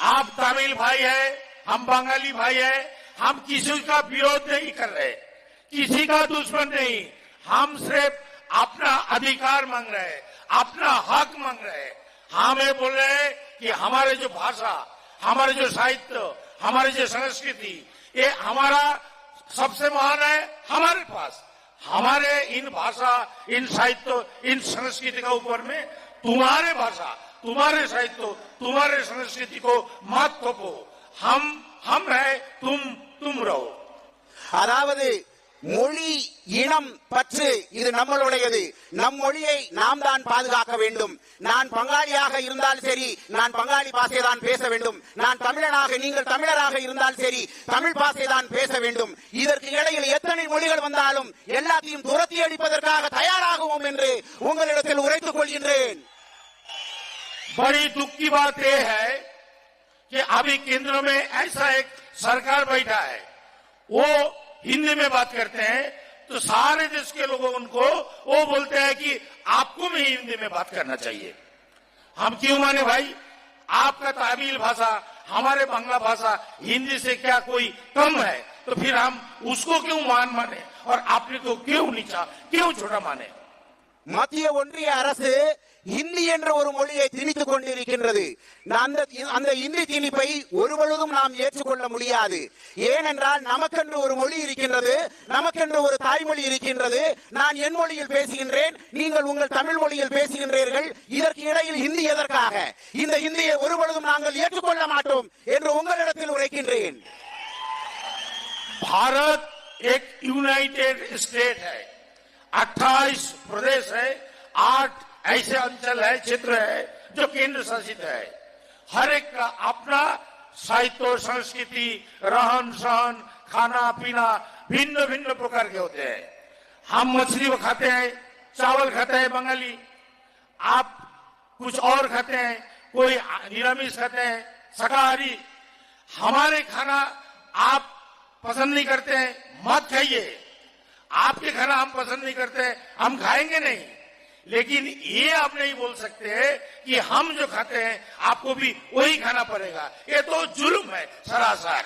आप तमिल भाई है हम बंगाली भाई है हम किसी का विरोध नहीं कर रहे किसी का दुश्मन नहीं हम सिर्फ अपना अधिकार मांग रहे अपना हक मांग रहे हैं हाँ, हमें बोल रहे हैं कि हमारे जो भाषा हमारे जो साहित्य हमारे जो संस्कृति ये हमारा सबसे महान है हमारे पास हमारे इन भाषा इन साहित्य इन संस्कृति का ऊपर में तुम्हारे भाषा तुम्हारे साहित्य तुम्हारे संस्कृति को मत थोपो हम हम रहे तुम तुम रहो அதாவது மொழி இனம் பற்று இது நம்மளுடையது நம் மொழியை நாம் தான் பாதுகாக்க வேண்டும் நான் பங்காளியாக இருந்தால் சரி நான் பங்காளி பாசை தான் பேச வேண்டும் நான் தமிழனாக நீங்கள் தமிழராக இருந்தால் சரி தமிழ் பாசை தான் பேச வேண்டும் இதற்கு இடையில் எத்தனை மொழிகள் வந்தாலும் எல்லாத்தையும் துரத்தி அடிப்பதற்காக தயாராகுவோம் என்று உங்களிடத்தில் உரைத்துக் கொள்கின்றேன் बड़ी दुख की बात यह है कि अभी केंद्र में ऐसा एक सरकार बैठा है वो हिंदी में बात करते हैं तो सारे देश के लोगों उनको वो बोलते हैं कि आपको भी हिंदी में बात करना चाहिए हम क्यों माने भाई आपका तामिल भाषा हमारे बांग्ला भाषा हिंदी से क्या कोई कम है तो फिर हम उसको क्यों मान माने और आपने को तो क्यों नीचा क्यों छोटा माने மத்திய ஒன்றிய இந்தி என்ற ஒரு மொழியை திணித்துக் கொண்டிருக்கின்றது அந்த அந்த இந்தி திணிப்பை ஒருபொழுதும் நாம் ஏற்றுக்கொள்ள முடியாது ஏனென்றால் நமக்கென்று ஒரு மொழி இருக்கின்றது நமக்கென்று ஒரு தாய்மொழி இருக்கின்றது நான் என் மொழியில் பேசுகின்றேன் நீங்கள் உங்கள் தமிழ் மொழியில் பேசுகின்றீர்கள் இதற்கு இடையில் இந்தி எதற்காக இந்த இந்தியை ஒருபொழுதும் நாங்கள் ஏற்றுக்கொள்ள மாட்டோம் என்று உங்களிடத்தில் உரைக்கின்றேன் भारत एक यूनाइटेड स्टेट है 28 प्रदेश है आठ ऐसे अंचल है क्षेत्र है जो केंद्र शासित है हर एक का अपना साहित्य संस्कृति रहन सहन खाना पीना भिन्न भिन्न प्रकार के होते हैं हम मछली खाते हैं चावल खाते हैं बंगाली आप कुछ और खाते हैं कोई निरामिष खाते हैं शाकाहारी हमारे खाना आप पसंद नहीं करते हैं मत खाइए आपके खाना हम पसंद नहीं करते हम खाएंगे नहीं लेकिन ये आप नहीं बोल सकते हैं कि हम जो खाते हैं आपको भी वही खाना पड़ेगा ये तो जुल्म है सरासर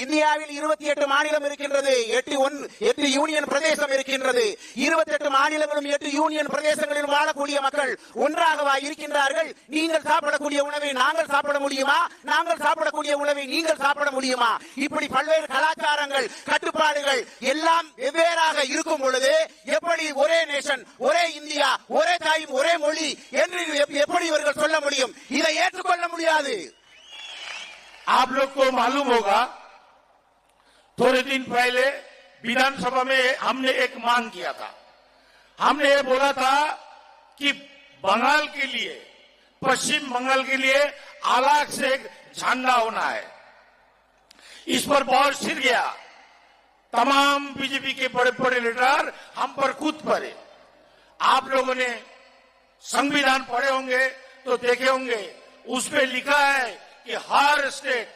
இந்தியாவில் இருபத்தி எட்டு மாநிலம் இருக்கின்றது எட்டு ஒன் எட்டு யூனியன் பிரதேசம் இருக்கின்றது இருபத்தி எட்டு மாநிலங்களும் எட்டு யூனியன் பிரதேசங்களிலும் வாழக்கூடிய மக்கள் ஒன்றாக இருக்கின்றார்கள் நீங்கள் சாப்பிடக்கூடிய உணவை நாங்கள் சாப்பிட முடியுமா நாங்கள் சாப்பிடக்கூடிய உணவை நீங்கள் சாப்பிட முடியுமா இப்படி பல்வேறு கலாச்சாரங்கள் கட்டுப்பாடுகள் எல்லாம் வெவ்வேறாக இருக்கும் பொழுது எப்படி ஒரே நேஷன் ஒரே இந்தியா ஒரே தாயும் ஒரே மொழி என்று எப்படி இவர்கள் சொல்ல முடியும் இதை ஏற்றுக்கொள்ள முடியாது आप लोग को मालूम होगा थोड़े दिन पहले विधानसभा में हमने एक मांग किया था हमने ये बोला था कि बंगाल के लिए पश्चिम बंगाल के लिए अलग से एक झंडा होना है इस पर बहुत सिर गया तमाम बीजेपी के बड़े बड़े लीडर हम पर कूद पड़े आप लोगों ने संविधान पढ़े होंगे तो देखे होंगे उसमें लिखा है कि हर स्टेट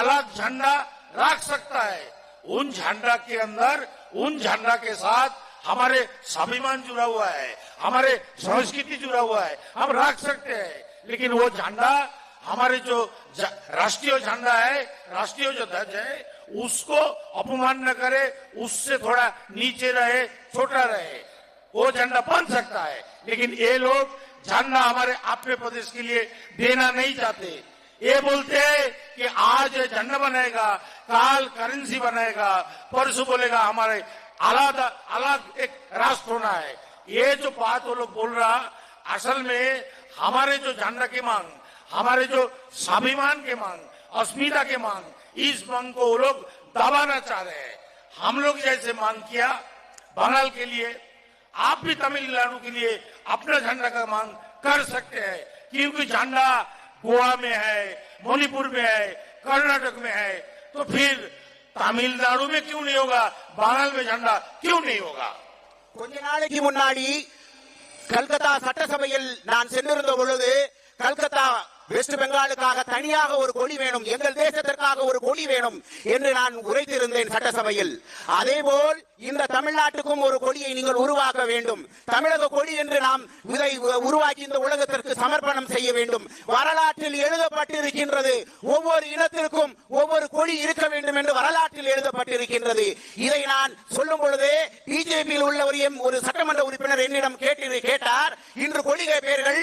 अलग झंडा रख सकता है उन झंडा के अंदर उन झंडा के साथ हमारे स्वाभिमान जुड़ा हुआ है हमारे संस्कृति जुड़ा हुआ है हम रख सकते हैं लेकिन वो झंडा हमारे जो राष्ट्रीय झंडा है राष्ट्रीय जो ध्वज है उसको अपमान न करे उससे थोड़ा नीचे रहे छोटा रहे वो झंडा बन सकता है लेकिन ये लोग झंडा हमारे अपने प्रदेश के लिए देना नहीं चाहते ये बोलते हैं कि आज झंडा बनेगा काल करेंसी बनेगा परसों बोलेगा हमारे अलग अलग एक राष्ट्र होना है ये जो बात वो लोग बोल रहा असल में हमारे जो झंडा की मांग हमारे जो स्वाभिमान की मांग अस्मिता की मांग इस मांग को वो लोग दबाना चाह रहे हैं हम लोग जैसे मांग किया बंगाल के लिए आप भी तमिलनाडु के लिए अपना झंडा का मांग कर सकते हैं क्योंकि झंडा गोवा में है मणिपुर में है कर्नाटक में है तो फिर தமிழ்நாடு में क्यों नहीं होगा बंगाल में झंडा क्यों नहीं होगा கொஞ்ச நாளைக்கு முன்னாடி கல்கத்தா சட்டசபையில் நான் சென்றிருந்த பொழுது கல்கத்தா வெஸ்ட் பெங்காலுக்காக தனியாக ஒரு கொடி வேணும் எங்கள் தேசத்திற்காக ஒரு கொடி வேணும் என்று நான் உரைத்திருந்தேன் சட்டசபையில் அதே போல் இந்த தமிழ்நாட்டுக்கும் ஒரு கொடியை நீங்கள் உருவாக்க வேண்டும் தமிழக கொடி என்று நாம் இதை உருவாக்கி இந்த உலகத்திற்கு சமர்ப்பணம் செய்ய வேண்டும் வரலாற்றில் எழுதப்பட்டிருக்கின்றது ஒவ்வொரு இனத்திற்கும் ஒவ்வொரு கொடி இருக்க வேண்டும் என்று வரலாற்றில் எழுதப்பட்டிருக்கின்றது இதை நான் சொல்லும் பொழுதே பிஜேபியில் உள்ள ஒரு ஒரு சட்டமன்ற உறுப்பினர் என்னிடம் கேட்டு கேட்டார் இன்று கொடிகை பெயர்கள்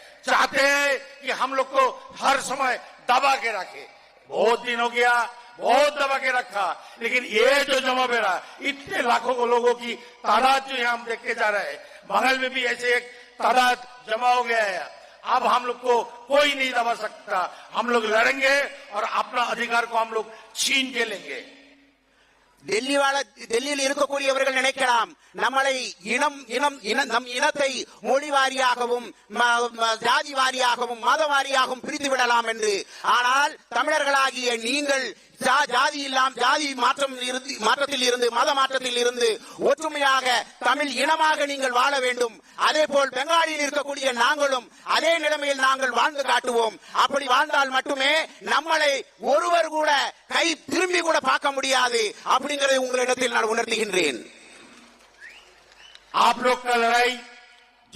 चाहते हैं कि हम लोग को हर समय दबा के रखे बहुत दिन हो गया बहुत दबा के रखा लेकिन ये जो जमा बेरा इतने लाखों को लोगों की तादाद जो हम देखते जा रहे हैं बंगाल में भी ऐसे एक तादाद जमा हो गया है अब हम लोग को कोई नहीं दबा सकता हम लोग लड़ेंगे और अपना अधिकार को हम लोग छीन के लेंगे டெல்லி வாழ டெல்லியில் இருக்கக்கூடியவர்கள் நினைக்கலாம் நம்மளை இனம் இனம் இன நம் இனத்தை மொழி வாரியாகவும் ஜாதி வாரியாகவும் மத வாரியாகவும் பிரித்து விடலாம் என்று ஆனால் தமிழர்களாகிய நீங்கள் ஜாதி இல்லாம ஜாதி மாற்றம் இருந்து மாற்றத்தில் இருந்து மத மாற்றத்தில் இருந்து ஒற்றுமையாக தமிழ் இனமாக நீங்கள் வாழ வேண்டும் அதே போல் பெங்காலியில் இருக்கக்கூடிய நாங்களும் அதே நிலைமையில் நாங்கள் வாழ்ந்து காட்டுவோம் அப்படி வாழ்ந்தால் மட்டுமே நம்மளை ஒருவர் கூட கை திரும்பி கூட பார்க்க முடியாது அப்படிங்கறதை உங்களிடத்தில் நான் உணர்த்துகின்றேன் आप लोग का लड़ाई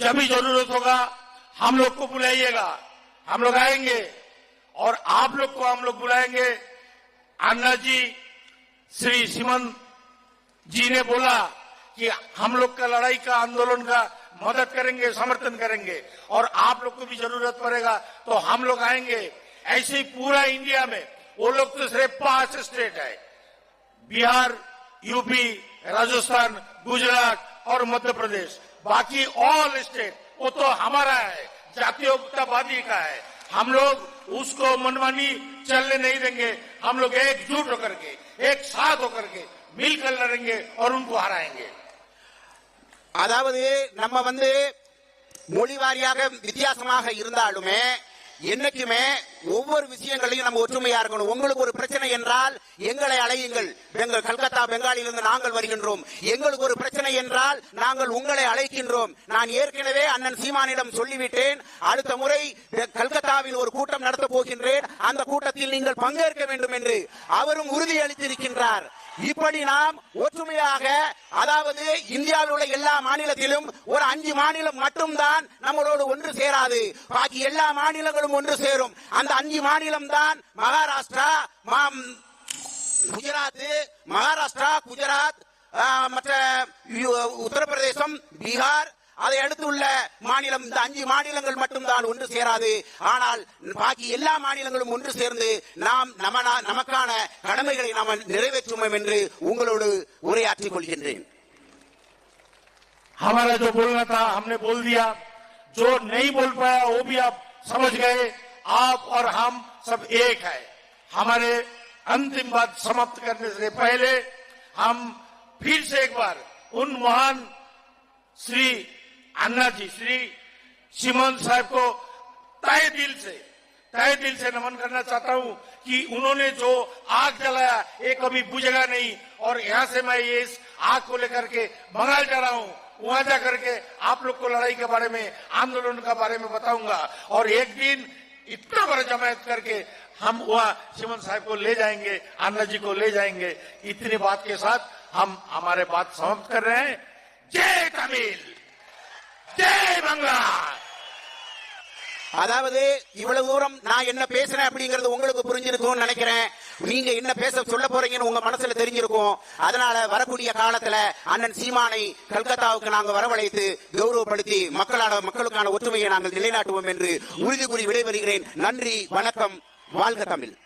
जब भी जरूरत होगा हम अन्ना जी श्री सिमन जी ने बोला कि हम लोग का लड़ाई का आंदोलन का मदद करेंगे समर्थन करेंगे और आप लोग को भी जरूरत पड़ेगा तो हम लोग आएंगे ऐसे ही पूरा इंडिया में वो लोग तो सिर्फ पांच स्टेट है बिहार यूपी राजस्थान गुजरात और मध्य प्रदेश बाकी ऑल स्टेट वो तो हमारा है जातीयतावादी का है हम लोग उसको मनमानी चलने नहीं देंगे हम लोग एकजुट होकर के एक साथ होकर के मिलकर लड़ेंगे और उनको हराएंगे அதாவது நம்ம வந்து மொழி வாரியாக வித்தியாசமாக இருந்தாலுமே என்னைக்குமே ஒவ்வொரு விஷயங்களையும் நம்ம ஒற்றுமையா இருக்கணும் உங்களுக்கு ஒரு பிரச்சனை என்றால் எங்களை அழையுங்கள் எங்கள் கல்கத்தா பெங்காலிலிருந்து நாங்கள் வருகின்றோம் எங்களுக்கு ஒரு பிரச்சனை என்றால் நாங்கள் உங்களை அழைக்கின்றோம் நான் ஏற்கனவே அண்ணன் சீமானிடம் சொல்லிவிட்டேன் அடுத்த முறை கல்கத்தாவில் ஒரு கூட்டம் நடத்த போகின்றேன் அந்த கூட்டத்தில் நீங்கள் பங்கேற்க வேண்டும் என்று அவரும் உறுதியளித்திருக்கின்றார் இப்படி நாம் ஒற்றுமையாக அதாவது இந்தியாவில் உள்ள எல்லா மாநிலத்திலும் ஒரு அஞ்சு மாநிலம் மட்டும்தான் நம்மளோடு ஒன்று சேராது பாக்கி எல்லா மாநிலங்களும் ஒன்று சேரும் அந்த அஞ்சு மாநிலம் தான் மகாராஷ்டிரா குஜராத் மகாராஷ்டிரா குஜராத் மற்ற உத்தரப்பிரதேசம் பீகார் அதை அடுத்துள்ள மாநிலம் இந்த அஞ்சு மாநிலங்கள் மட்டும்தான் ஒன்று சேராது ஆனால் பாக்கி எல்லா மாநிலங்களும் ஒன்று சேர்ந்து நாம் நமக்கான கடமைகளை நாம் நிறைவேற்றுவோம் என்று உங்களோடு உரையாற்றிக் கொள்கின்றேன் हमारा जो बोलना था हमने बोल दिया जो नहीं बोल पाया वो भी आप समझ गए आप और हम सब एक है हमारे अंतिम बात समाप्त करने से पहले हम फिर से एक बार उन महान श्री अन्ना जी श्री सिमन साहब को तय दिल से तय दिल से नमन करना चाहता हूँ कि उन्होंने जो आग जलाया ये कभी बुझेगा नहीं और यहाँ से मैं ये इस आग को लेकर के बंगाल जा रहा हूँ वहां जा करके आप लोग को लड़ाई के बारे में आंदोलन के बारे में बताऊंगा और एक दिन इतना बड़ा जमायत करके हम वहाँ सिमन साहब को ले जाएंगे अन्ना जी को ले जाएंगे इतनी बात के साथ हम हमारे बात समाप्त कर रहे हैं जय तमिल அதாவது இவ்வளவு தூரம் நான் என்ன பேசுறேன் அப்படிங்கறது உங்களுக்கு புரிஞ்சிருக்கும்னு நினைக்கிறேன் நீங்க என்ன பேச சொல்ல போறீங்கன்னு உங்க மனசுல தெரிஞ்சிருக்கும் அதனால வரக்கூடிய காலத்துல அண்ணன் சீமானை கல்கத்தாவுக்கு நாங்க வரவழைத்து கௌரவப்படுத்தி மக்களான மக்களுக்கான ஒற்றுமையை நாங்கள் நிலைநாட்டுவோம் என்று உறுதி கூறி விடைபெறுகிறேன் நன்றி வணக்கம் வாழ்க தமிழ்